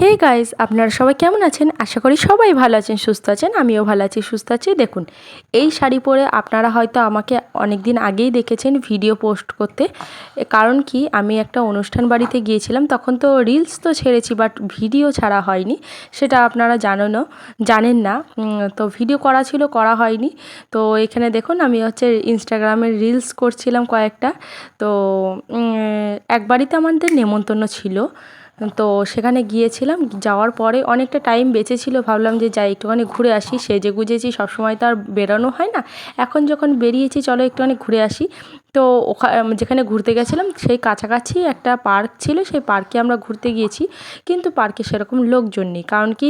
Hey guys আপনারা সবাই কেমন আছেন? আশা করি সবাই ভালো আছেন সুস্থ আছেন আমিও ভালো আছি সুস্থ আছি। দেখুন এই শাড়ি পরে আপনারা হয়তো আমাকে অনেক দিন আগেই দেখেছেন ভিডিও পোস্ট করতে। কারণ কি আমি একটা অনুষ্ঠান বাড়িতে গিয়েছিলাম তখন তো রিলস তো ছেড়েছি বাট ভিডিও ছাড়া হয়নি। সেটা আপনারা জানেনও জানেন না। তো ভিডিও করা ছিল করা হয়নি। তো এখানে দেখুন আমি হচ্ছে ইনস্টাগ্রামের রিলস করছিলাম কয়েকটা। তো উম, এক বাড়িতে আমাদের নেমন্তন্ন ছিল। তো সেখানে গিয়েছিলাম, যাওয়ার পরে অনেকটা টাইম বেঁচেছিল, ভাবলাম যে যাই, একটুখানি ঘুরে আসি। সেজে গুজেছি, সবসময় তো আর বেরোনো হয় না। এখন যখন বেরিয়েছি, চলো একটুখানি ঘুরে আসি। তো ওখা যেখানে ঘুরতে গেছিলাম, সেই কাছাকাছি একটা পার্ক ছিল, সেই পার্কে আমরা ঘুরতে গিয়েছি। কিন্তু পার্কে সেরকম লোকজন নেই। কারণ কি,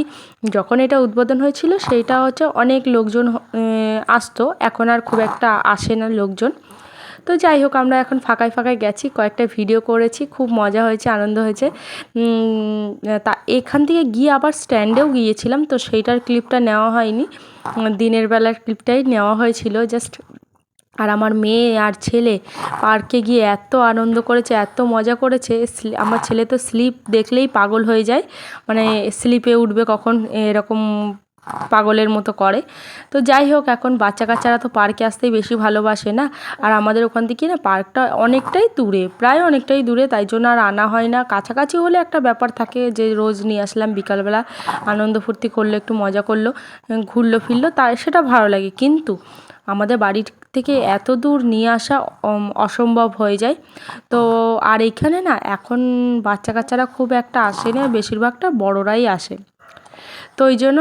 যখন এটা উদ্বোধন হয়েছিল, সেইটা হচ্ছে অনেক লোকজন আসতো। এখন আর খুব একটা আসে না লোকজন। তো যাই হোক, আমরা এখন ফাঁকায় ফাঁকায় গেছি, কয়েকটা ভিডিও করেছি, খুব মজা হয়েছে, আনন্দ হয়েছে। তা এখান থেকে গিয়ে আবার স্ট্যান্ডেও গিয়েছিলাম, তো সেইটার ক্লিপটা নেওয়া হয়নি। দিনের বেলার ক্লিপটাই নেওয়া হয়েছিল জাস্ট আর আমার মেয়ে আর ছেলে পার্কে গিয়ে এত আনন্দ করেছে, এত মজা করেছে। আমার ছেলে তো স্লিপ দেখলেই পাগল হয়ে যায় মানে স্লিপে উঠবে কখন, এরকম পাগলের মতো করে। তো যাই হোক, এখন বাচ্চা কাচ্চারা তো পার্কে আসতেই বেশি ভালোবাসে না? আর আমাদের ওখান থেকে না পার্কটা অনেকটাই দূরে, প্রায় অনেকটাই দূরে, তাই জন্য আর আনা হয় না। কাছাকাছি হলে একটা ব্যাপার থাকে যে রোজ নিয়ে আসলাম, বিকালবেলা আনন্দ ফুর্তি করল, একটু মজা করল, ঘুরলো, ফিরলো তাই সেটা ভালো লাগে। কিন্তু আমাদের বাড়ির থেকে এত দূর নিয়ে আসা অসম্ভব হয়ে যায়। তো আর এখানে না এখন বাচ্চা কাচ্চারা খুব একটা আসে না, বেশিরভাগটা বড়রাই আসে। তো ওই জন্য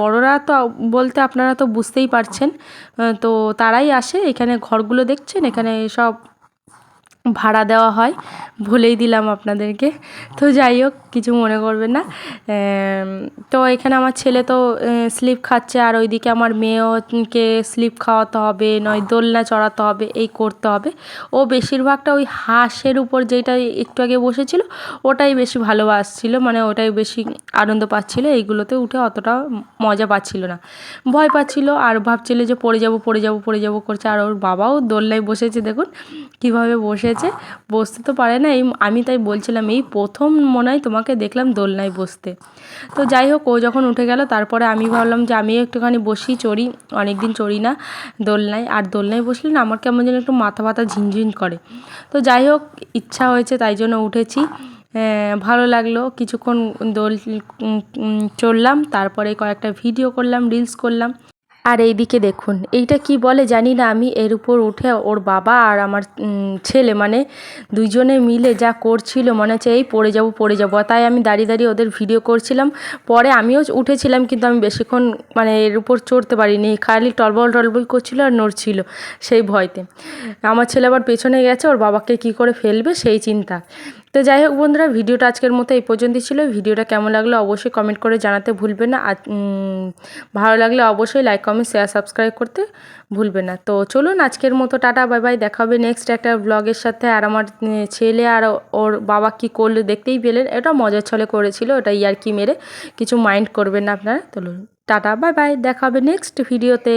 বড়োরা তো বলতে আপনারা তো বুঝতেই পারছেন তো তারাই আসে, এখানে ঘরগুলো দেখছেন, এখানে সব ভাড়া দেওয়া হয় বলেই দিলাম আপনাদেরকে। তো যাই হোক, কিছু মনে করবেন না। তো এখানে আমার ছেলে তো স্লিপ খাচ্ছে, আর ওইদিকে আমার মেয়েকে স্লিপ খাওয়াতে হবে, নয় দোলনা চড়াতে হবে, এই করতে হবে। ও বেশিরভাগটা ওই হাঁসের উপর যেটা একটু আগে বসেছিল, ওটাই বেশি ভালোবাসছিল মানে ওটাই বেশি আনন্দ পাচ্ছিল, এইগুলোতে উঠে অতটা মজা পাচ্ছিল না। ভয় পাচ্ছিল, আর ভাবছিল যে পড়ে যাব পড়ে যাব পড়ে যাব করছে, আর ওর বাবাও দোলনায় বসেছে, দেখুন কীভাবে বসেছে। বসতে তো পারে না, এই আমি তাই বলছিলাম, এই প্রথম মনে হয় তোমাকে দেখলাম দোলনায় বসতে। তো যাই হোক, ও যখন উঠে গেল, তারপরে আমি ভাবলাম যে আমিও একটুখানি বসি, চড়ি অনেক দিন চড়ি না দোলনায়। আর দোলনায় বসলে না আমার কেমন যেন একটু মাথা ব্যথা ঝিনঝিন করে। তো যাই হোক, ইচ্ছা হয়েছে তাই জন্য উঠেছি। ভালো লাগল, কিছুক্ষণ দোল চড়লাম, তারপরে কয়েকটা ভিডিও করলাম, রিলস করলাম। আর এইদিকে দেখুন, এইটা কি বলে জানি না, আমি এর উপর উঠে ওর বাবা আর আমার ছেলে মানে দুইজনে মিলে যা করছিল, মনে হচ্ছে এই পড়ে যাব পড়ে যাব। তাই আমি দাঁড়িয়ে দাঁড়িয়ে ওদের ভিডিও করছিলাম। পরে আমিও উঠেছিলাম, কিন্তু আমি বেশিক্ষণ মানে এর উপর চড়তে পারিনি। খালি টলবল টলবল করছিল আর নড়ছিল সেই ভয়তে। আমার ছেলে আবার পেছনে গেছে, ওর বাবাকে কি করে ফেলবে সেই চিন্তা। তো যাই হোক বন্ধুরা, ভিডিওটা আজকের মতো এই পর্যন্তই ছিল। ভিডিওটা কেমন লাগল অবশ্যই কমেন্ট করে জানাতে ভুলবেন না। আর ভালো লাগলে অবশ্যই লাইক কমেন্ট শেয়ার সাবস্ক্রাইব করতে ভুলবেন না। তো চলুন আজকের মতো, টাটা বাই বাই দেখা হবে নেক্সট একটা ব্লগের সাথে। আর আমার ছেলে আর ওর বাবা কি করল দেখতেই পেলেন। এটা মজার ছলে করেছিল, ওটা ইয়ারকি মেরে। কিছু মাইন্ড করবেন না আপনারা। চলুন, টাটা বাই বাই দেখা হবে নেক্সট ভিডিওতে